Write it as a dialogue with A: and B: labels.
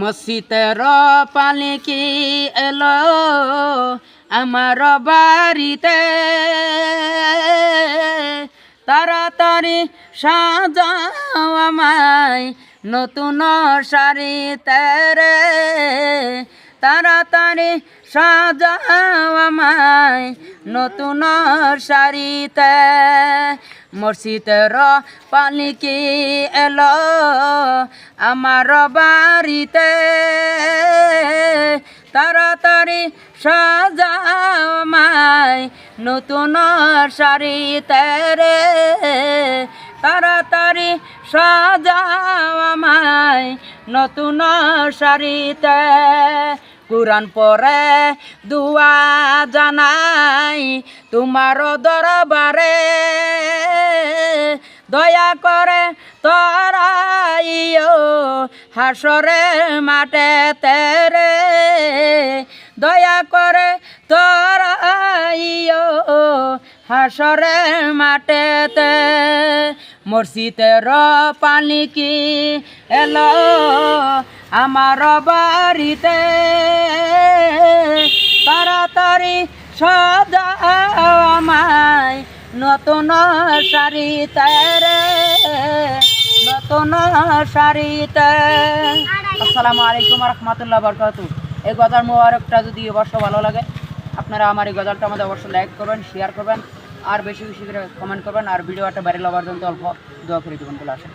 A: মসজিদের পালিকি এলো? আমার বাড়িতে। তাড়াতাড়ি সাজাও আমায় নতুন শাড়িতে রে তাড়াতাড়ি সাজাও আমায় নতুন শাড়িতে মসজিদের পালিকি এলো? আমার বাড়িতে তাড়াতাড়ি সাজাও আমায় নতুন শাড়িতে রে। তাড়াতাড়ি সাজাও আমায় নতুন শাড়িতে। কুরান পরে দুয়া জানাই তোমার দরবারে। দয়া করে তরাইও হাসরে মাঠে তেরে। দয়া করে তরাইও হাসরে মাঠেতে মসজিদের পানি কি এলো আমার বাড়িতে? তাড়াতাড়ি আমায় নতুন শাড়িতে রে নতুন শাড়িতে আসসালামু আলাইকুম রহমতুল্লাহ বরকাত এই গজার মোবারকটা যদি অবশ্য ভালো লাগে, আপনারা আমার এই গজালটা আমাদের অবশ্যই লাইক করবেন শেয়ার করবেন, আর বেশি বেশি করে কমেন্ট করবেন, আর ভিডিও একটা বাইরে লবার জন্য অল্প দোয়া করে দেবেন বলে আসেন